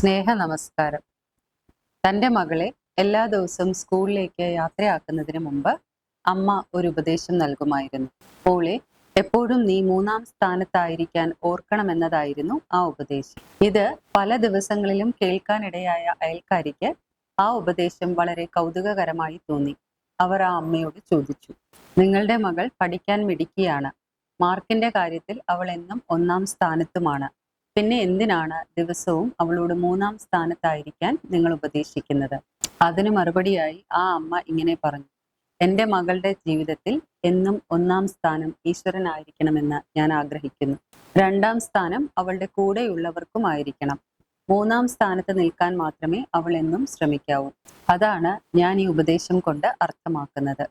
സ്നേഹ നമസ്കാരം. തന്റെ മകളെ എല്ലാ ദിവസവും സ്കൂളിലേക്ക് യാത്രയാക്കുന്നതിന് മുമ്പ് അമ്മ ഒരു ഉപദേശം നൽകുമായിരുന്നു. ഓളെ എപ്പോഴും നീ മൂന്നാം സ്ഥാനത്തായിരിക്കാൻ ഓർക്കണമെന്നതായിരുന്നു ആ ഉപദേശം. ഇത് പല ദിവസങ്ങളിലും കേൾക്കാനിടയായ അയൽക്കാരിക്ക് ആ ഉപദേശം വളരെ കൗതുകകരമായി തോന്നി. അവർ ആ അമ്മയോട് ചോദിച്ചു നിങ്ങളുടെ മകൾ പഠിക്കാൻ മിടുക്കിയാണ്. മാർക്കിന്റെ കാര്യത്തിൽ അവൾ എന്നും ഒന്നാം സ്ഥാനത്തുമാണ്. പിന്നെ എന്തിനാണ് ദിവസവും അവളോട് മൂന്നാം സ്ഥാനത്തായിരിക്കാൻ നിങ്ങൾ ഉപദേശിക്കുന്നത്? അതിന് മറുപടിയായി ആ അമ്മ ഇങ്ങനെ പറഞ്ഞു എന്റെ മകളുടെ ജീവിതത്തിൽ എന്നും ഒന്നാം സ്ഥാനം ഈശ്വരനായിരിക്കണമെന്ന് ഞാൻ ആഗ്രഹിക്കുന്നു. രണ്ടാം സ്ഥാനം അവളുടെ കൂടെയുള്ളവർക്കും ആയിരിക്കണം. മൂന്നാം സ്ഥാനത്ത് നിൽക്കാൻ മാത്രമേ അവൾ എന്നും ശ്രമിക്കാവൂ. അതാണ് ഞാൻ ഈ ഉപദേശം കൊണ്ട് അർത്ഥമാക്കുന്നത്.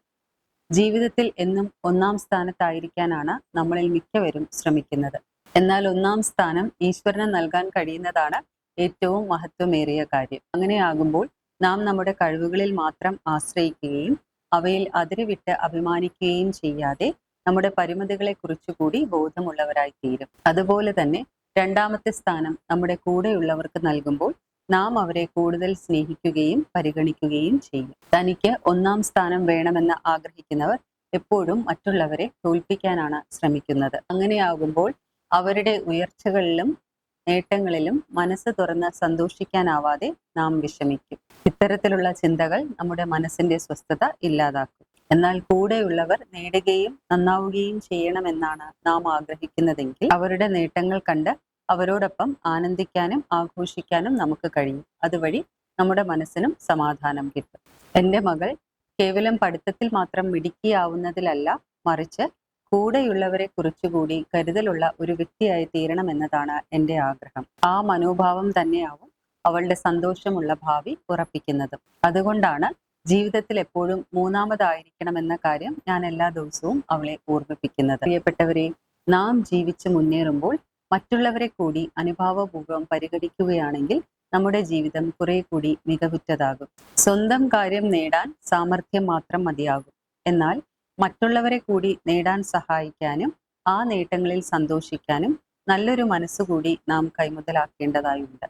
ജീവിതത്തിൽ എന്നും ഒന്നാം സ്ഥാനത്തായിരിക്കാനാണ് നമ്മളിൽ മിക്കവരും ശ്രമിക്കുന്നത്. എന്നാൽ ഒന്നാം സ്ഥാനം ഈശ്വരന് നൽകാൻ കഴിയുന്നതാണ് ഏറ്റവും മഹത്വമേറിയ കാര്യം. അങ്ങനെയാകുമ്പോൾ നാം നമ്മുടെ കഴിവുകളിൽ മാത്രം ആശ്രയിക്കുകയും അവയിൽ അതിരുവിട്ട് അഭിമാനിക്കുകയും ചെയ്യാതെ നമ്മുടെ പരിമിതികളെ കുറിച്ചുകൂടി ബോധമുള്ളവരായി തീരും അതുപോലെ തന്നെ രണ്ടാമത്തെ സ്ഥാനം നമ്മുടെ കൂടെയുള്ളവർക്ക് നൽകുമ്പോൾ നാം അവരെ കൂടുതൽ സ്നേഹിക്കുകയും പരിഗണിക്കുകയും ചെയ്യും. തനിക്ക് ഒന്നാം സ്ഥാനം വേണമെന്ന് ആഗ്രഹിക്കുന്നവർ എപ്പോഴും മറ്റുള്ളവരെ തോൽപ്പിക്കാനാണ് ശ്രമിക്കുന്നത്. അങ്ങനെയാകുമ്പോൾ അവരുടെ ഉയർച്ചകളിലും നേട്ടങ്ങളിലും മനസ്സ് തുറന്ന് സന്തോഷിക്കാനാവാതെ നാം വിഷമിക്കും. ഇത്തരത്തിലുള്ള ചിന്തകൾ നമ്മുടെ മനസ്സിന്റെ സ്വസ്ഥത ഇല്ലാതാക്കും. എന്നാൽ കൂടെയുള്ളവർ നേടുകയും നന്നാവുകയും ചെയ്യണമെന്നാണ് നാം ആഗ്രഹിക്കുന്നതെങ്കിൽ അവരുടെ നേട്ടങ്ങൾ കണ്ട് അവരോടൊപ്പം ആനന്ദിക്കാനും ആഘോഷിക്കാനും നമുക്ക് കഴിയും. അതുവഴി നമ്മുടെ മനസ്സിനും സമാധാനം കിട്ടും. എന്റെ മകൾ കേവലം പഠിത്തത്തിൽ മാത്രം മിടുക്കിയാവുന്നതിലല്ല മറിച്ച് കൂടെയുള്ളവരെ കുറിച്ചുകൂടി കരുതലുള്ള ഒരു വ്യക്തിയായി തീരണമെന്നതാണ് എന്റെ ആഗ്രഹം. ആ മനോഭാവം തന്നെയാവും അവളുടെ സന്തോഷമുള്ള ഭാവി ഉറപ്പിക്കുന്നത്. അതുകൊണ്ടാണ് ജീവിതത്തിൽ എപ്പോഴും മൂന്നാമതായിരിക്കണമെന്ന കാര്യം ഞാൻ എല്ലാ ദിവസവും അവളെ ഓർമ്മിപ്പിക്കുന്നത്. പ്രിയപ്പെട്ടവരെ നാം ജീവിച്ച് മുന്നേറുമ്പോൾ മറ്റുള്ളവരെ കൂടി അനുഭാവപൂർവം പരിഗണിക്കുകയാണെങ്കിൽ നമ്മുടെ ജീവിതം കുറെ കൂടി മികവുറ്റതാകും. സ്വന്തം കാര്യം നേടാൻ സാമർഥ്യം മാത്രം മതിയാകും. എന്നാൽ മറ്റുള്ളവരെ കൂടി നേടാൻ സഹായിക്കാനും ആ നേട്ടങ്ങളിൽ സന്തോഷിക്കാനും നല്ലൊരു മനസ്സുകൂടി നാം കൈമുതലാക്കേണ്ടതായുണ്ട്.